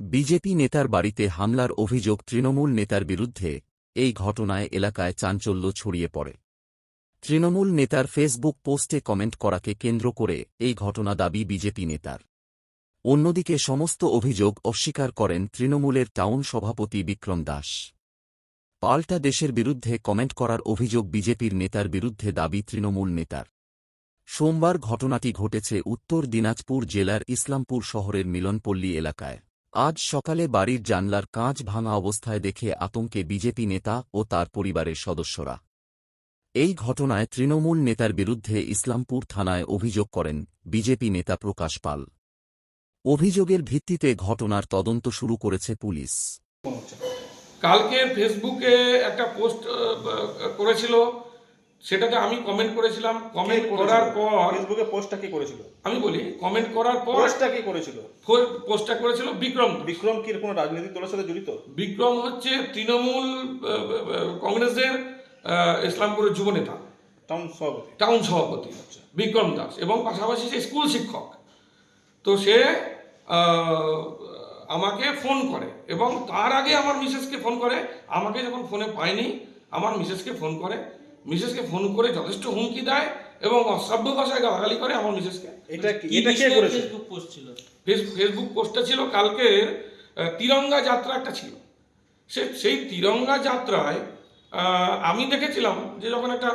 BJP নেতার বাড়িতে হামলার অভিযোগ তৃণমূল নেতার বিরুদ্ধে, এই ঘটনায় এলাকায় চাঞ্চল্য ছড়িয়ে পড়ে। তৃণমূল নেতার ফেসবুক পোস্টে কমেন্ট করাকে কেন্দ্র করে এই ঘটনা দাবি বিজেপি নেতার। অন্যদিকে সমস্ত অভিযোগ অস্বীকার করেন তৃণমূলের টাউন সভাপতি বিক্রম দাস। পাল্টা দেশের বিরুদ্ধে কমেন্ট করার অভিযোগ বিজেপির নেতার বিরুদ্ধে দাবি তৃণমূল নেতার। সোমবার ঘটনাটি ঘটেছে উত্তর দিনাজপুর জেলার ইসলামপুর শহরের মিলনপল্লী এলাকায়। আজ সকালে বাড়ির জানলার কাঁচ ভাঙা অবস্থায় দেখে আতঙ্কে বিজেপি নেতা ও তার পরিবারের সদস্যরা। এই ঘটনায় তৃণমূল নেতার বিরুদ্ধে ইসলামপুর থানায় অভিযোগ করেন বিজেপি নেতা প্রকাশ পাল। অভিযোগের ভিত্তিতে ঘটনার তদন্ত শুরু করেছে পুলিশ। কালকে ফেসবুকে একটা পোস্ট করেছিল। সেটাতে আমি কমেন্ট করেছিলাম। কমেন্ট করার পর ফেসবুকে পোস্টটা কি করেছিল? আমি বলি কমেন্ট করার পর পোস্টটা কি করেছিল? পোস্টটা করেছিল বিক্রম। বিক্রম কি কোনো রাজনৈতিক দলের সাথে জড়িত? বিক্রম হচ্ছে তৃণমূল কংগ্রেসের ইসলামপুরের যুব নেতা। টাউন সভাপতি। টাউন সভাপতি। বিক্রম দাস। এবং পাশাপাশি সে স্কুল শিক্ষক। তো সে আমাকে ফোন করে। এবং তার আগে আমার মিসেসকে ফোন করে। আমাকে যখন ফোনে পায়নি আমার মিসেসকে ফোন করে। মিসেসকে ফোন করে যথেষ্ট হুমকি দেয় এবং অসভ্য ভাষায় গালাগালি করে আমার মিসেসকে। এটা কি এটা কে করেছে? ফেসবুক পোস্ট ছিল। ফেস- ফেসবুক পোস্টটা ছিল কালকের আহ, তিরঙ্গা যাত্রা একটা ছিল। সে সেই তিরঙ্গা যাত্রায় আমি দেখেছিলাম যে যখন একটা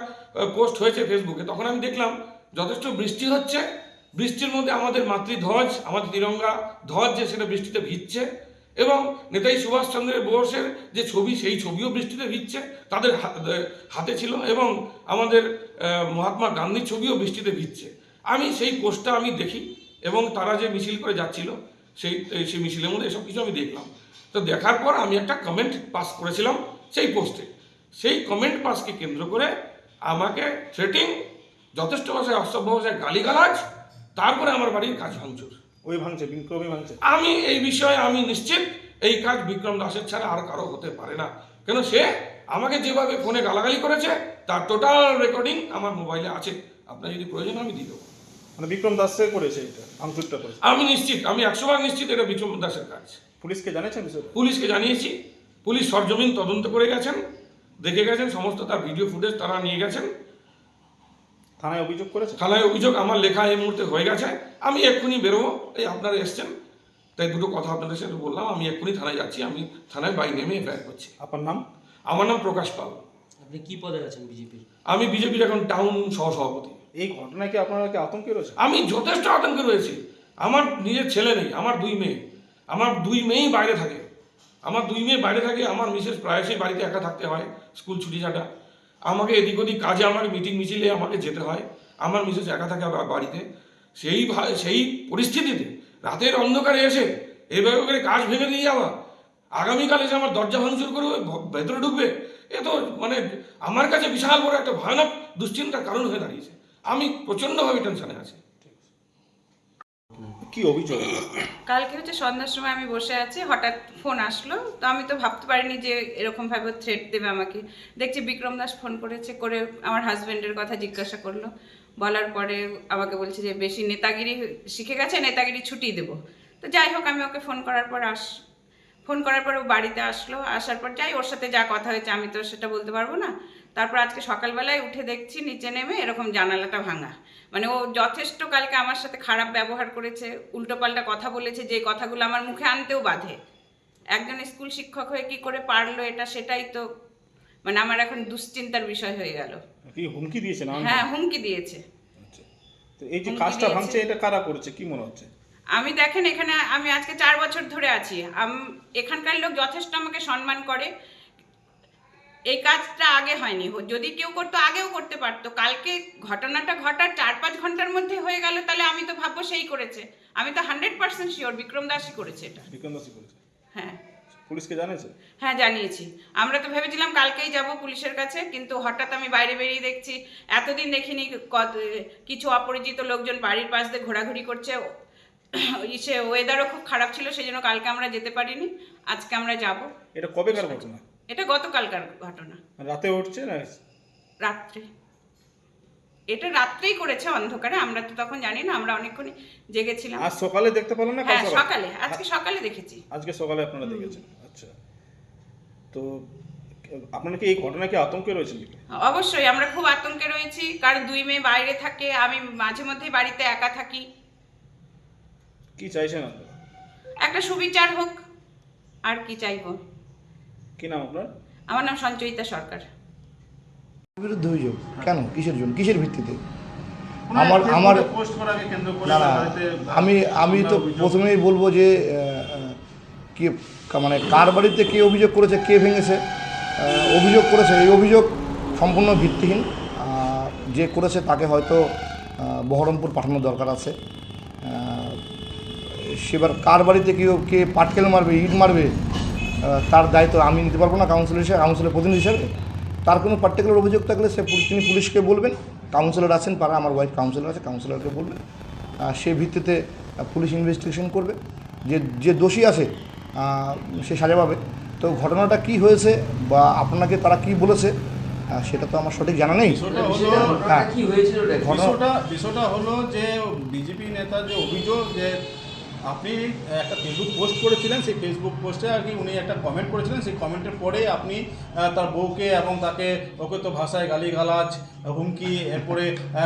পোস্ট হয়েছে ফেসবুকে তখন আমি দেখলাম যথেষ্ট বৃষ্টি হচ্ছে। বৃষ্টির মধ্যে আমাদের মাতৃধ্বজ আমাদের তিরঙ্গা ধ্বজ যে সেটা বৃষ্টিতে ভিজছে। এবং নেতাজি সুভাষচন্দ্রের বোসের যে ছবি, সেই ছবিও বৃষ্টিতে ভিজছে, তাদের হাত- ছিল এবং আমাদের মহাত্মা গান্ধীর ছবিও বৃষ্টিতে ভিজছে। আমি সেই পোস্টটা আমি দেখি এবং তারা যে মিছিল করে যাচ্ছিল, সেই সেই মিছিলের মধ্যে এসব কিছু আমি দেখলাম। তো দেখার পর আমি একটা কমেন্ট পাস করেছিলাম সেই পোস্টে সেই কমেন্ট পাসকে কেন্দ্র করে আমাকে থ্রেটিং যথেষ্ট ভাষায়, অসভ্য ভাষায় গালিগালাজ, তারপরে আমার বাড়ির কাজ ভাঙচুর। ওই ভাঙছে বিক্রমই ভাঙছে। আমি এই বিষয়ে আমি নিশ্চিত এই কাজ বিক্রম দাসের ছাড়া আর কারও হতে পারে না। কেন সে আমাকে যেভাবে ফোনে গালাগালি করেছে তার টোটাল রেকর্ডিং আমার মোবাইলে আছে। আপনার যদি প্রয়োজন আমি দিয়ে দেবো। মানে বিক্রম দাসে করেছে এটা ভাঙচুরটা করেছে। আমি নিশ্চিত আমি একশো ভাগ নিশ্চিত এটা বিক্রম দাসের কাজ। পুলিশকে জানিয়েছেন পুলিশকে জানিয়েছি। পুলিশ সরজমিন তদন্ত করে গেছেন দেখে গেছেন সমস্ত তার ভিডিও ফুটেজ তারা নিয়ে গেছেন। থানায় অভিযোগ করেছে? থানায় অভিযোগ আমার লেখা এই মুহূর্তে হয়ে গেছে। আমি এক্ষুনি বেরোবো। এই আপনারা এসছেন। তাই দুটো কথা আপনাদের সাথে বললাম। আমি এক্ষুনি থানায় যাচ্ছি। আমি থানায় বাই নেমে এফআইআর করছি। আপনার নাম? আমার নাম প্রকাশ পাল। আপনি কি পদে আছেন বিজেপির? আমি বিজেপির এখন টাউন সহসভাপতি। এই ঘটনায় কি আপনারা কি আতঙ্কে রয়েছে আমি যথেষ্ট আতঙ্কে রয়েছি। আমার নিজের ছেলে নেই আমার দুই মেয়ে। আমার দুই মেয়েই বাইরে থাকে। আমার দুই মেয়ে বাইরে থাকে। আমার মিসেস প্রায়শই বাড়িতে একা থাকতে হয় স্কুল ছুটি ছাটা আমাকে এদিক ওদিক কাজে আমার মিটিং মিছিলে আমাকে যেতে হয়। আমার মিসেস একা থাকে বাড়িতে। সেই সেই পরিস্থিতিতে রাতের অন্ধকারে এসে এভাবে করে কাজ ভেঙে দিয়ে যাওয়া। আগামীকাল এসে আমার দরজা ভাঙচুর করবে ভেতরে ঢুকবে। এ তো মানে আমার কাছে বিশাল বড় একটা ভয়ানক দুশ্চিন্তার কারণ হয়ে দাঁড়িয়েছে। আমি প্রচণ্ডভাবে টেনশনে আছি। কি অভিযোগ? কালকে হচ্ছে সন্ধ্যার সময় আমি বসে আছি, হঠাৎ ফোন আসলো। তো আমি তো ভাবতে পারিনি যে এরকম ভাবে থ্রেট দেবে আমাকে। দেখছি বিক্রম দাস ফোন করেছে, করে আমার হাজবেন্ডের কথা জিজ্ঞাসা করল। বলার পরে আমাকে বলছে যে, বেশি নেতাগিরি শিখে গেছে, নেতাগিরি ছুটি দেবো। তো যাই হোক, আমি ওকে ফোন করার পর আস ফোন করার পর ও বাড়িতে আসলো। আসার পর যাই, ওর সাথে যা কথা হয়েছে, আমি তো সেটা বলতে পারব না। তারপর আজকে সকালবেলায় উঠে দেখছি নিচে নেমে এরকম জানালাটা ভাঙা। মানে ও যথেষ্ট কালকে আমার সাথে খারাপ ব্যবহার করেছে উল্টোপাল্টা কথা বলেছে যে কথাগুলো আমার মুখে আনতেও বাধে। একজন স্কুল শিক্ষক হয়ে কি করে পারল এটা সেটাই তো মানে আমার এখন দুশ্চিন্তার বিষয় হয়ে গেল। হুমকি দিয়েছে হ্যাঁ হুমকি দিয়েছে। এই যে কাজটা ভাঙছে এটা কারা করেছে? কি মনে হচ্ছে? আমি দেখেন এখানে আমি আজকে চার বছর ধরে আছি। এখানকার লোক যথেষ্ট আমাকে সম্মান করে। এই কাজটা আগে হয়নি। যদি কেউ করতো আগেও করতে পারতো। কালকে ঘটনাটা ঘটার চার পাঁচ ঘণ্টার মধ্যে হয়ে গেল তাহলে আমি তো ভাববো সেই করেছে। আমি তো হান্ড্রেড পার্সেন্ট শিওর বিক্রম দাসই করেছে এটা। বিক্রম দাসই করেছে? হ্যাঁ। পুলিশকে জানিয়েছে? হ্যাঁ জানিয়েছি। আমরা তো ভেবেছিলাম কালকেই যাব পুলিশের কাছে কিন্তু হঠাৎ আমি বাইরে বেরিয়ে দেখছি এতদিন দেখিনি কিছু অপরিচিত লোকজন বাড়ির পাশ দিয়ে ঘোরাঘুরি করছে। ইসে ওয়েদারও খুব খারাপ ছিল সেই জন্য কালকে আমরা যেতে পারিনি। আজকে আমরা যাব। এটা কবেকার ঘটনা? এটা গতকালকার ঘটনা। রাতে উঠছে না? রাত্রে। এটা রাত্রেই করেছে অন্ধকারে আমরা তো তখন জানি না আমরা অনেকক্ষণ জেগেছিলাম। আজ সকালে দেখতে পেলেন না হ্যাঁ সকালে? আজকে সকালে দেখেছি। আজকে সকালে আপনারা দেখেছেন। আচ্ছা। তো আপনারা কি এই ঘটনায় কি আতঙ্কে রয়েছেন অবশ্যই আমরা খুব আতঙ্কে রয়েছি। কারণ দুই মেয়ে বাইরে থাকে আমি মাঝে মধ্যেই বাড়িতে একা থাকি। কি চাইছেন একটা সুবিচার হোক আর কি চাইব? কি নাম আপনার? আমার নাম সঞ্চয়িতা সরকার। বিরুদ্ধে অভিযোগ। কেন? কিসের জন্য? কিসের ভিত্তিতে? আমার আমার না না আমি আমি তো প্রথমেই বলব যে কে মানে কার বাড়িতে কে অভিযোগ করেছে কে ভেঙেছে অভিযোগ করেছে। এই অভিযোগ সম্পূর্ণ ভিত্তিহীন। যে করেছে তাকে হয়তো বহরমপুর পাঠানোর দরকার আছে। সেবার কার বাড়িতে কেউ কে পাটকেল মারবে ইট মারবে তার দায়িত্ব আমি নিতে পারব না কাউন্সিলর হিসেবে কাউন্সিলের প্রতিনিধি হিসেবে। তার কোনো পার্টিকুলার অভিযোগ থাকলে সে তিনি পুলিশকে বলবেন কাউন্সিলর আছেন পাড়া আমার ওয়াইফ কাউন্সিলর আছে কাউন্সিলরকে বলবেন। সে ভিত্তিতে পুলিশ ইনভেস্টিগেশন করবে। যে যে দোষী আছে সে সাজা পাবে। তো ঘটনাটা কি হয়েছে বা আপনাকে তারা কি বলেছে সেটা তো আমার সঠিক জানা নেই। হ্যাঁ। বিষয়টা হলো যে বিজেপি নেতার যে অভিযোগ যে আপনি একটা ফেসবুক পোস্ট করেছিলেন, সেই ফেসবুক পোস্টে আর কি উনি একটা কমেন্ট করেছিলেন, সেই কমেন্টের পরে আপনি তার বউকে এবং তাকে, ওকে তো ভাষায় গালিগালাজ, হুমকি, এরপরে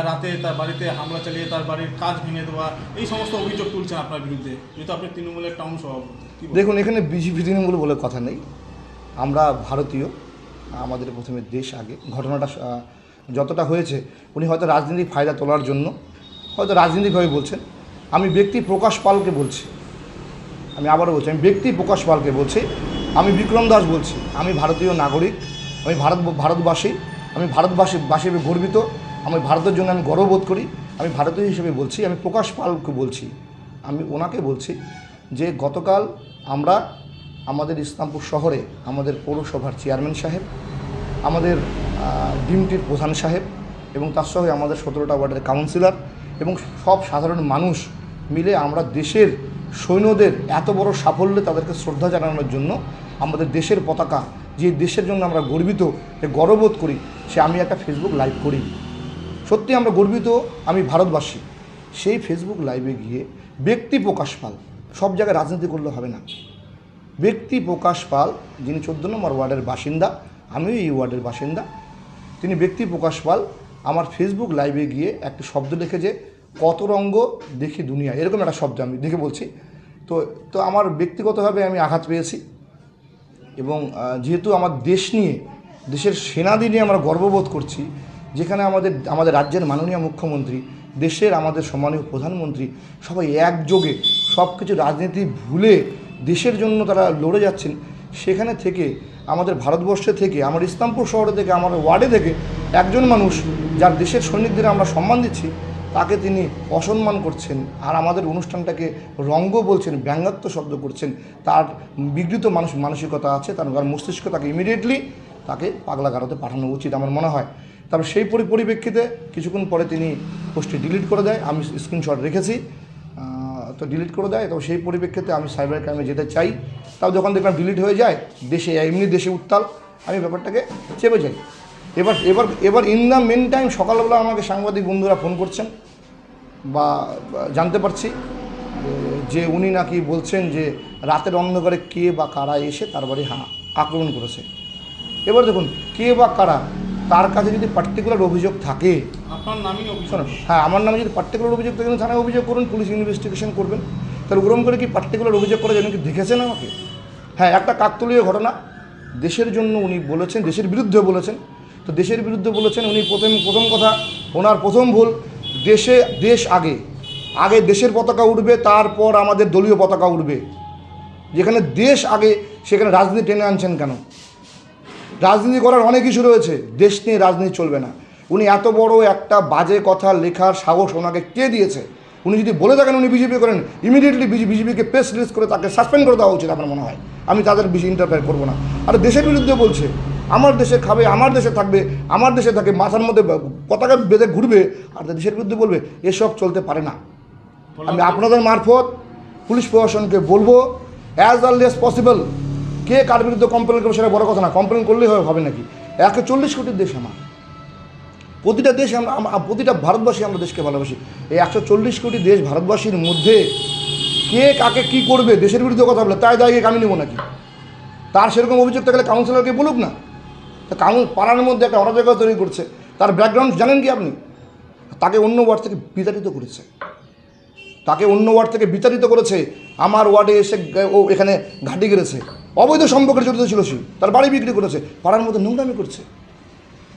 রাতে তার বাড়িতে হামলা চালিয়ে তার বাড়ির কাজ ভেঙে দেওয়া, এই সমস্ত অভিযোগ তুলছেন আপনার বিরুদ্ধে। যেহেতু আপনি তৃণমূলের টাউন সভাপতি দেখুন, এখানে বিজেপি, তৃণমূল বলে কথা নেই। আমরা ভারতীয়, আমাদের প্রথমে দেশ আগে। ঘটনাটা যতটা হয়েছে, উনি হয়তো রাজনীতিক ফায়দা তোলার জন্য, হয়তো রাজনীতিকভাবে বলছেন। আমি ব্যক্তি প্রকাশ পালকে বলছি। আমি আবারও বলছি, আমি ব্যক্তি প্রকাশ পালকে বলছি। আমি বিক্রম দাস বলছি। আমি ভারতীয় নাগরিক, আমি ভারত, ভারতবাসী, আমি ভারতবাসী, বাসী হিসেবে গর্বিত। আমি ভারতের জন্য আমি গর্ববোধ করি। আমি ভারতীয় হিসেবে বলছি, আমি প্রকাশ পালকে বলছি। আমি ওনাকে বলছি যে গতকাল আমরা আমাদের ইসলামপুর শহরে আমাদের পৌরসভার চেয়ারম্যান সাহেব, আমাদের ডিমটির প্রধান সাহেব এবং তার সঙ্গে আমাদের সতেরোটা ওয়ার্ডের কাউন্সিলর এবং সব সাধারণ মানুষ মিলে আমরা দেশের সৈন্যদের এত বড় সাফল্যে তাদেরকে শ্রদ্ধা জানানোর জন্য আমাদের দেশের পতাকা, যে দেশের জন্য আমরা গর্বিত, যে গর্ববোধ করি, সে আমি একটা ফেসবুক লাইভ করি। সত্যি আমরা গর্বিত, আমি ভারতবাসী। সেই ফেসবুক লাইভে গিয়ে ব্যক্তি প্রকাশ পাল। সব জায়গায় রাজনীতি করলে হবে না। ব্যক্তি প্রকাশ পাল, যিনি চোদ্দ নম্বর ওয়ার্ডের বাসিন্দা, আমিও এই ওয়ার্ডের বাসিন্দা, তিনি ব্যক্তি প্রকাশ পাল আমার ফেসবুক লাইভে গিয়ে একটি শব্দ লিখেছে কত রঙ্গ দেখি দুনিয়া। এরকম একটা শব্দ আমি দেখে বলছি। তো তো আমার ব্যক্তিগতভাবে আমি আঘাত পেয়েছি এবং যেহেতু আমার দেশ নিয়ে, দেশের সেনাদি নিয়ে আমরা গর্ববোধ করছি, যেখানে আমাদের আমাদের রাজ্যের মাননীয় মুখ্যমন্ত্রী, দেশের আমাদের সম্মানীয় প্রধানমন্ত্রী সবাই একযোগে সব কিছু রাজনীতি ভুলে দেশের জন্য তারা লড়ে যাচ্ছেন, সেখানে থেকে আমাদের ভারতবর্ষে থেকে, আমার ইসলামপুর শহরে থেকে, আমার ওয়ার্ডে থেকে একজন মানুষ যার দেশের সৈনিকদের আমরা সম্মান দিচ্ছি, তাকে তিনি অসম্মান করছেন আর আমাদের অনুষ্ঠানটাকে রঙ্গ বলছেন, ব্যঙ্গাত্ম শব্দ করছেন। তার বিকৃত মানুষ মানসিকতা আছে, তার মস্তিষ্ক তাকে ইমিডিয়েটলি তাকে পাগলা পাগলাগারোতে পাঠানো উচিত আমার মনে হয়। তবে সেই পরি- পরিপ্রেক্ষিতে কিছুক্ষণ পরে তিনি পোস্টটি ডিলিট করে দেয়, আমি স্ক্রিনশট রেখেছি। তো ডিলিট করে দেয় তো সেই পরিপ্রেক্ষিতে আমি সাইবার ক্রাইমে যেতে চাই। তাও যখন দেখলাম ডিলিট হয়ে যায়, দেশে এমনি দেশে উত্তাল, আমি ব্যাপারটাকে চেপে যাই। এবার এবার এবার ইন দ্য মেন টাইম সকালবেলা আমাকে সাংবাদিক বন্ধুরা ফোন করছেন বা জানতে পারছি যে- উনি নাকি বলছেন যে রাতের অন্ধকারে কে বা কারা এসে তার বাড়ি হা আক্রমণ করেছে। এবার দেখুন কে বা কারা তার কাছে যদি পার্টিকুলার অভিযোগ থাকে আপনার নামই শোনো হ্যাঁ আমার নামে যদি পার্টিকুলার অভিযোগ থাকে তাহলে থানায় অভিযোগ করুন পুলিশ ইনভেস্টিগেশন করবেন। তাহলে ওরম করে কি পার্টিকুলার অভিযোগ করে যেন কি দেখেছেন আমাকে? হ্যাঁ একটা কাকতলীয় ঘটনা দেশের জন্য উনি বলেছেন দেশের বিরুদ্ধে বলেছেন। তো দেশের বিরুদ্ধে বলেছেন, উনি প্রথম প্রথম কথা, ওনার প্রথম ভুল, দেশে, দেশ আগে। আগে দেশের পতাকা উঠবে, তারপর আমাদের দলীয় পতাকা উঠবে। যেখানে দেশ আগে, সেখানে রাজনীতি টেনে আনছেন কেন? রাজনীতি করার অনেক কিছু রয়েছে, দেশ নিয়ে রাজনীতি চলবে না। উনি এত বড় একটা বাজে কথা লেখার সাহস ওনাকে কে দিয়েছে? উনি যদি বলে থাকেন উনি বিজেপি করেন ইমিডিয়েটলি বিজেপিকে প্রেস রিলিজ করে তাকে সাসপেন্ড করে দেওয়া উচিত আমার মনে হয়। আমি তাদের বেশি ইন্টারফেয়ার করব না। আর দেশের বিরুদ্ধে বলছে আমার দেশে খাবে আমার দেশে থাকবে আমার দেশে থাকে মাথার মধ্যে পতাকা বেঁধে ঘুরবে আর দেশের বিরুদ্ধে বলবে এসব চলতে পারে না। আমি আপনাদের মারফত পুলিশ প্রশাসনকে বলব অ্যাজ আর্লি অ্যাজ পসিবল কে কার বিরুদ্ধে কমপ্লেন করবে সেটা বড় কথা না কমপ্লেন করলেই হবে হবে নাকি? একশো চল্লিশ কোটির দেশ আমার। প্রতিটা দেশ আমরা প্রতিটা ভারতবাসী আমরা দেশকে ভালোবাসি। এই একশো চল্লিশ কোটি দেশ ভারতবাসীর মধ্যে কে কাকে কি করবে দেশের বিরুদ্ধে কথা বলে তাই দায়কে আমি নেব নাকি? তার সেরকম অভিযোগ থাকলে কাউন্সিলরকে বলুক না। তা কাউন পাড়ার মধ্যে একটা অরাজকতা তৈরি করছে। তার ব্যাকগ্রাউন্ড জানেন কি আপনি? তাকে অন্য ওয়ার্ড থেকে বিতাড়িত করেছে। তাকে অন্য ওয়ার্ড থেকে বিতাড়িত করেছে। আমার ওয়ার্ডে এসে ও এখানে ঘাটি গেড়েছে। অবৈধ সম্পর্কের জড়িত ছিল সে। তার বাড়ি বিক্রি করেছে। পাড়ার মধ্যে নোংরামি করছে।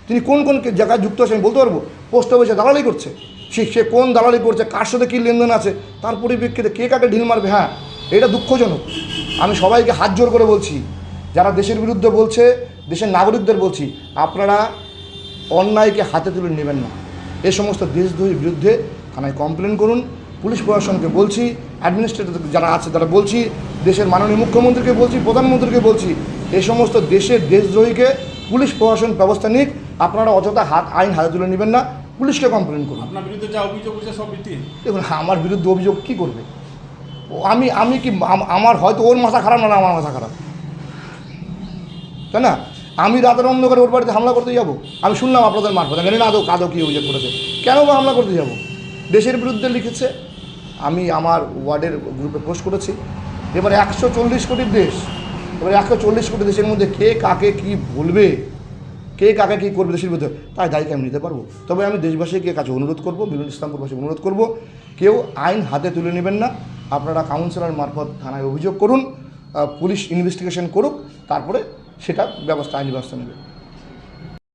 তিনি কোন কোন জায়গায় যুক্ত আছে আমি বলতে পারব? পোস্ট অফিসে দালালি করছে। সে সে কোন দালালি করছে? কার সাথে কী লেনদেন আছে? তার পরিপ্রেক্ষিতে কে কাকে ঢিল মারবে? হ্যাঁ এটা দুঃখজনক। আমি সবাইকে হাত জোর করে বলছি, যারা দেশের বিরুদ্ধে বলছে দেশের নাগরিকদের বলছি আপনারা অন্যায়কে হাতে তুলে নেবেন না। এ সমস্ত দেশদ্রোহীর বিরুদ্ধে থানায় কমপ্লেন করুন। পুলিশ প্রশাসনকে বলছি অ্যাডমিনিস্ট্রেটর যারা আছে তারা বলছি দেশের মাননীয় মুখ্যমন্ত্রীকে বলছি প্রধানমন্ত্রীকে বলছি এ সমস্ত দেশের দেশদ্রোহীকে পুলিশ প্রশাসন ব্যবস্থা নিক। আপনারা অযথা হাত আইন হাতে তুলে নেবেন না। পুলিশকে কমপ্লেন করুন। আপনার বিরুদ্ধে যা অভিযোগ উঠছে সব ভিত্তি দেখুন আমার বিরুদ্ধে অভিযোগ কী করবে? ও আমি আমি কি আমার হয়তো ওর মাথা খারাপ না না আমার মাথা খারাপ। তাই না? আমি রাতের অন্ধকারে ওর বাড়িতে হামলা করতে যাব? আমি শুনলাম আপনাদের মারফত। জানি না আদৌ আদৌ কী অভিযোগ করেছে। কেন বা হামলা করতে যাব? দেশের বিরুদ্ধে লিখেছে। আমি আমার ওয়ার্ডের গ্রুপে পোস্ট করেছি। এবার একশো চল্লিশ কোটির দেশ। এবার একশো চল্লিশ কোটি দেশের মধ্যে কে কাকে কি বলবে? কে কাকে কী করবে দেশের বিরুদ্ধে? তাই দায়িত্ব আমি নিতে পারব। তবে আমি দেশবাসীকে কাছে অনুরোধ করব মিলন ইসলামপুরবাসীকে অনুরোধ করব, কেউ আইন হাতে তুলে নেবেন না। আপনারা কাউন্সিলর মারফত থানায় অভিযোগ করুন পুলিশ ইনভেস্টিগেশন করুক, তারপরে সেটা ব্যবস্থা আইনি ব্যবস্থা নেবে।